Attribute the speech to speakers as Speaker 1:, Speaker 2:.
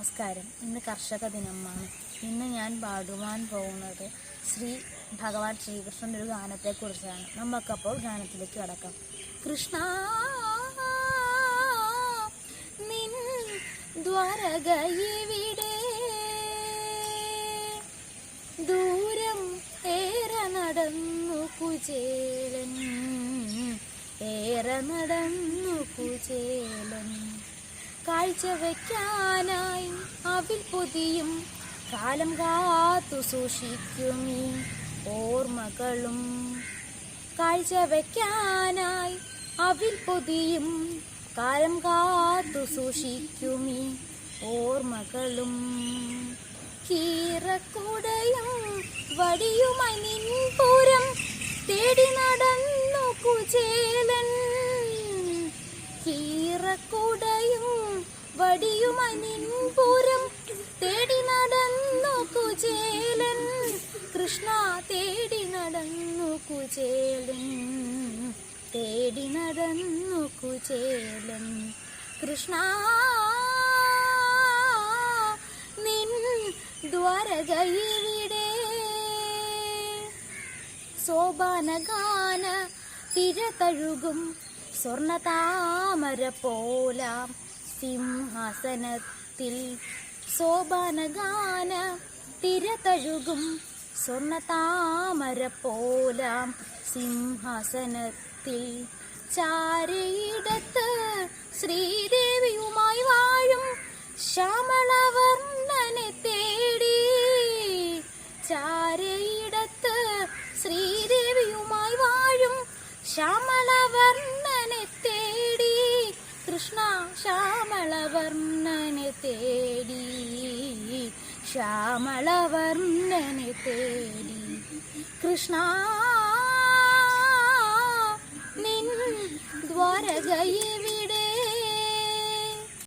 Speaker 1: നമസ്കാരം. ഇന്ന് കർഷക ദിനമാണ്. ഇന്ന് ഞാൻ പാടുവാൻ പോകുന്നത് ശ്രീ ഭഗവാൻ ശ്രീകൃഷ്ണന്റെ ഒരു ഗാനത്തെക്കുറിച്ചാണ്. നമുക്കപ്പോൾ ഗാനത്തിലേക്ക് കടക്കാം. കൃഷ്ണ നിൻ ദ്വാരകയിവിടെ. ദൂരം ഏറെ നടന്നു കുചേലൻ. ഏറെ നടന്നു കുചേലൻ. കാഴ്ചവെക്കാനായി അവിൽ പൊതിയും. കാലം കാത്തു സൂക്ഷിക്കുമീ ഓർമ്മകളും. കാഴ്ചവെക്കാനായി അവിൽ പൊതിയും. കാലം കാത്തു സൂക്ഷിക്കുമീ ഓർമ്മകളും. കീറക്കുടയും വടിയുമായി പൂരം തേടി നടന്നു കുചേലൻ. കീറക്കുടയും വടിയുമായി നിൻപുരം തേടി നടന്നു കുചേലൻ. കൃഷ്ണ തേടി നടന്നു കുചേലൻ. തേടി നടന്നു കുചേലൻ. കൃഷ്ണ നിൻ ദ്വാരകയിവിടെ സോപാനഗാന തിരതഴുകും സ്വർണ താമര പോലാം. സിംഹാസനത്തിൽ ശോഭനഗാന തിരതഴുകും സ്വർണ താമര പോലാം സിംഹാസനത്തിൽ. ചാരയിടത്ത് ശ്രീദേവിയുമായി വാഴും ശ്യാമളവർണനെ തേടി. ചാരയിടത്ത് ശ്രീദേവിയുമായി വാഴും കൃഷ്ണ ശ്യാമളവർണനെ തേടി ശ്യാമളവർണനെ തേടി. കൃഷ്ണ നിൻ ദ്വാരകയിവിടെ